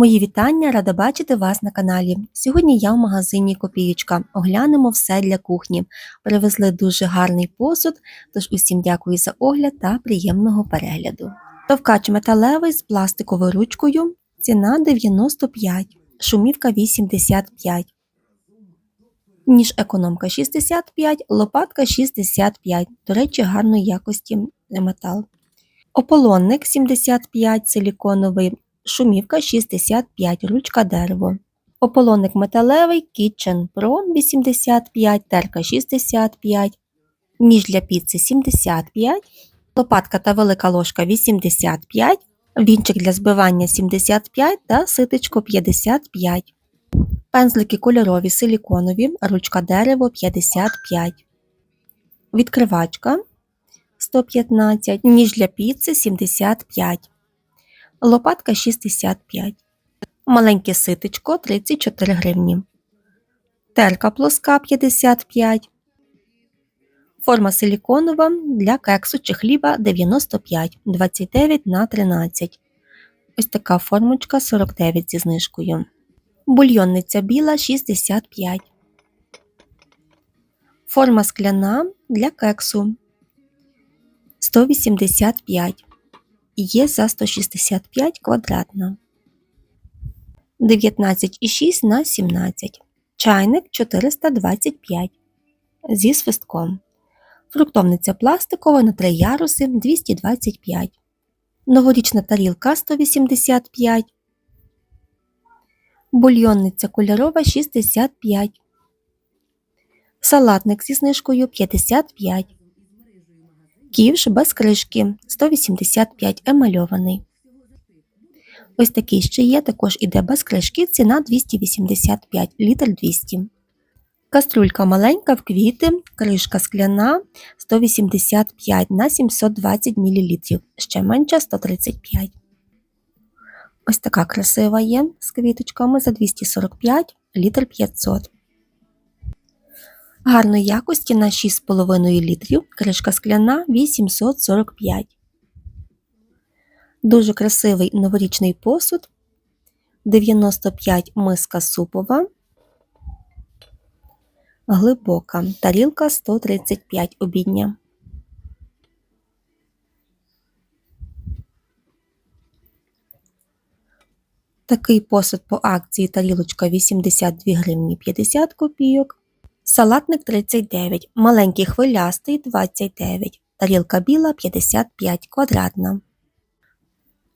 Мої вітання, рада бачити вас на каналі. Сьогодні я в магазині Копієчка. Оглянемо все для кухні. Привезли дуже гарний посуд, тож усім дякую за огляд та приємного перегляду. Товкач металевий з пластиковою ручкою. Ціна 95, шумівка 85. Ніж економка 65, лопатка 65. До речі, гарної якості метал. Ополонник 75 силіконовий, шумівка 65, ручка дерево. Ополонник металевий Kitchen Pro 85, терка 65, ніж для піци 75, лопатка та велика ложка 85, вінчик для збивання 75 та ситечко 55. Пензлики кольорові силіконові, ручка дерево 55. Відкривачка 115, ніж для піци 75, лопатка 65, маленьке ситечко 34 гривні, терка плоска 55, форма силіконова для кексу чи хліба 95, 29 на 13. Ось така формочка 49 зі знижкою. Бульйонниця біла 65. Форма скляна для кексу 185 і є за 165 квадратна. 19,6 на 17. Чайник 425 зі свистком. Фруктовниця пластикова на 3 яруси 225. Новорічна тарілка 185. Бульйонниця кольорова 65. Салатник зі знижкою 55. Ківш без кришки 185 емальований. Ось такий ще є, також іде без кришки, ціна 285 літр 200. Каструлька маленька в квіти, кришка скляна 185 на 720 мл, ще менша 135. Ось така красива є з квіточками за 245 літр 500. Гарної якості на 6,5 літрів, кришка скляна 845. Дуже красивий новорічний посуд. 95 миска супова. Глибока. Тарілка 135 обідня. Такий посуд по акції тарілочка 82 гривні 50 копійок. Салатник 39, маленький хвилястий 29, тарілка біла 55 квадратна.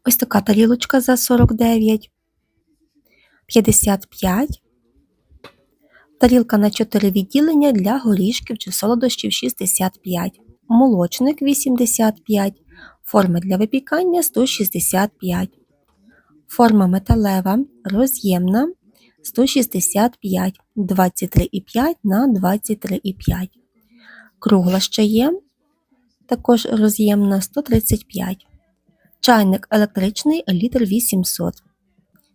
Ось така тарілочка за 49, 55. Тарілка на 4 відділення для горішків чи солодощів 65, молочник 85, форма для випікання 165, форма металева, роз'ємна 165, 23,5 на 23,5. Кругла ще є, також роз'ємна 135. Чайник електричний літр 800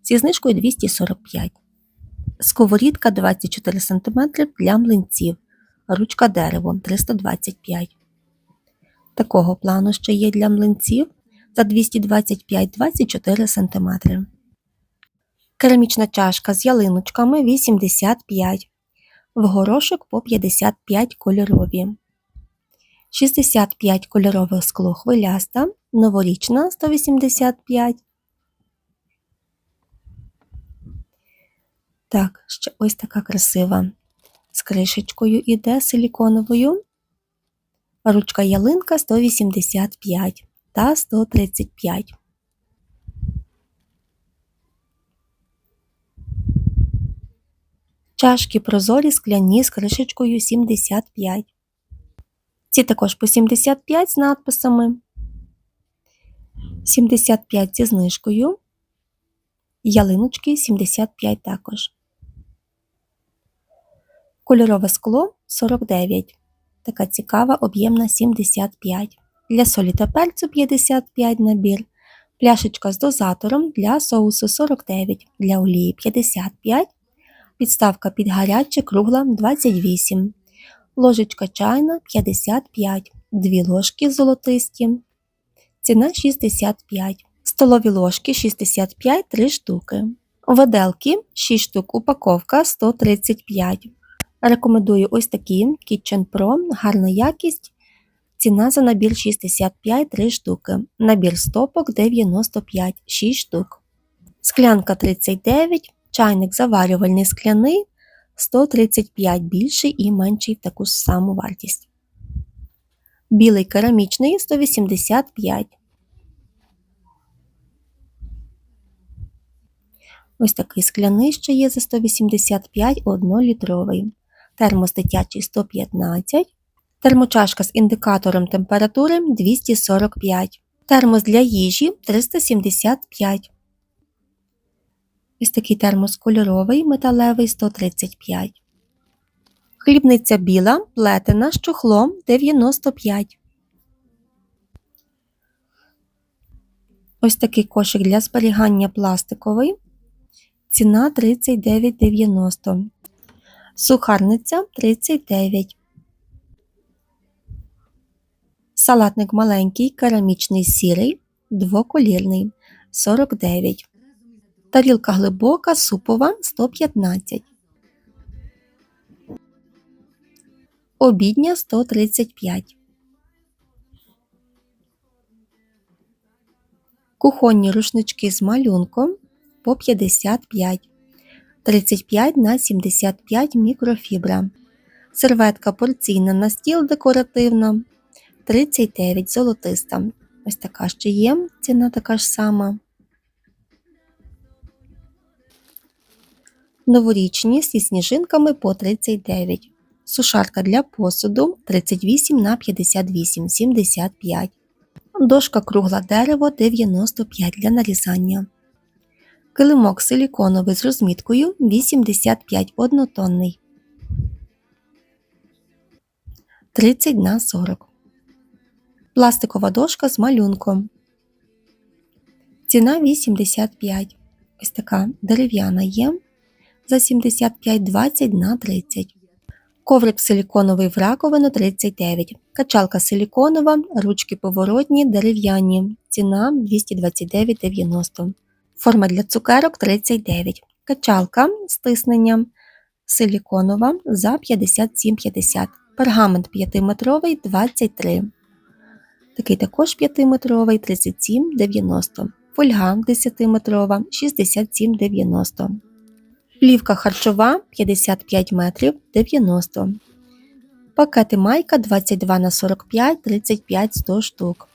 зі знижкою 245. Сковорідка 24 см для млинців. Ручка дерево 325. Такого плану ще є для млинців за 225-24 см. Керамічна чашка з ялиночками 85, в горошок по 55 кольорові. 65 кольорових скло хвиляста, новорічна 185. Так, ще ось така красива. З кришечкою іде силіконовою. Ручка ялинка 185 та 135. Чашки прозорі скляні з кришечкою 75. Ці також по 75 з надписами. 75 зі знижкою. Ялиночки 75 також. Кольорове скло 49. Така цікава, об'ємна 75. Для солі та перцю 55 набір. Пляшечка з дозатором для соусу 49, для олії 55 підставка під гаряче кругла 28, ложечка чайна 55, 2 ложки золотисті, ціна 65, столові ложки 65 3 штуки. Виделки 6 штук, упаковка 135. Рекомендую ось такі Kitchen Pro, гарна якість. Ціна за набір 65 3 штуки. Набір стопок 95 6 штук. Склянка 39, чайник заварювальний скляний 135 більший і менший в таку ж саму вартість. Білий керамічний 185. Ось такий скляний ще є за 185 1-літровий. Термос дитячий 115. Термочашка з індикатором температури 245. Термос для їжі 375. Ось такий термос кольоровий, металевий 135. Хлібниця біла, плетена з чохлом 95. Ось такий кошик для зберігання пластиковий. Ціна 39,90. Сухарниця 39. Салатник маленький, керамічний сірий, двоколірний 49. Тарілка глибока, супова 115. Обідня 135. Кухонні рушнички з малюнком по 55. 35 на 75 мікрофібра. Серветка порційна на стіл декоративна 39 золотиста. Ось така ще є, ціна така ж сама. Новорічні зі сніжинками по 39. Сушарка для посуду 38 на 58 75. Дошка кругла дерево 95 для нарізання. Килимок силіконовий з розміткою 85 однотонний. 30 на 40. Пластикова дошка з малюнком. Ціна 85. Ось така дерев'яна є за 75 20 на 30. Коврик силіконовий в раковину 39. Качалка силіконова, ручки поворотні, дерев'яні. Ціна 229,90. Форма для цукерок 39. Качалка з тисненням силіконова за 57,50. Пергамент 5-метровий 23. Такий також 5-метровий 37,90. Фольга 10-метрова 67,90. Плівка харчова 55 метрів 90. Пакети майка 22 на 45 35 100 штук.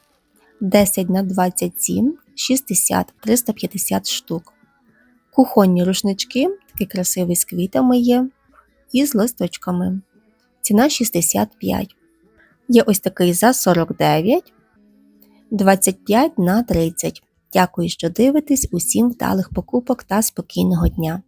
10 на 27 60 350 штук. Кухонні рушнички, такий красивий з квітами є, і з листочками. Ціна 65. Є ось такий за 49, 25 на 30. Дякую, що дивитесь. Усім вдалих покупок та спокійного дня!